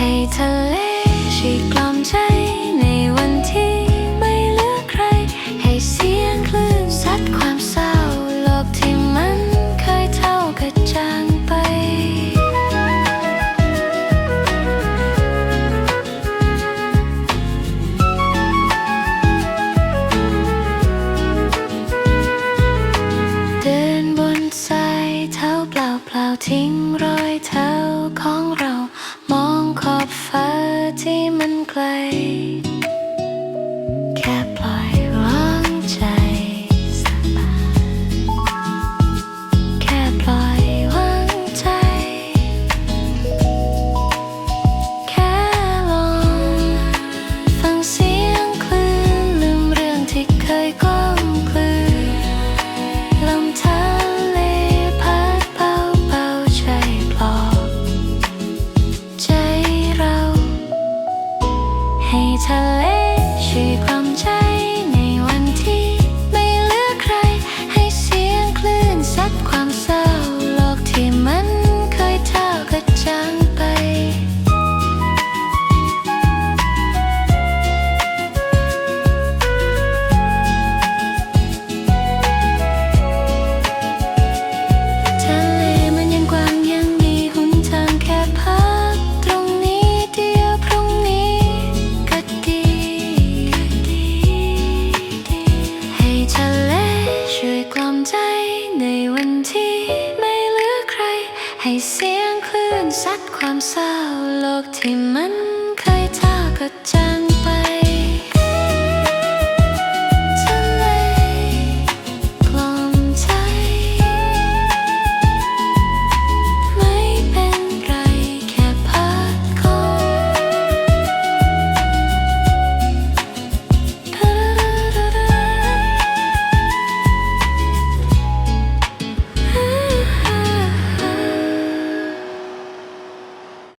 ให้ทะเลช่วกล่อมใจในวันที่ไม่เหลือใคร ให้เสียงคลื่นซัดความเศร้าโลกที่มันเคยเท่ากระจางไป เดินบนสายเท้าเปล่าเปล่าทิ้งรอย ให้เสียงคลื่นซัดความเศร้าโลกที่มันเคยท่าก็จาง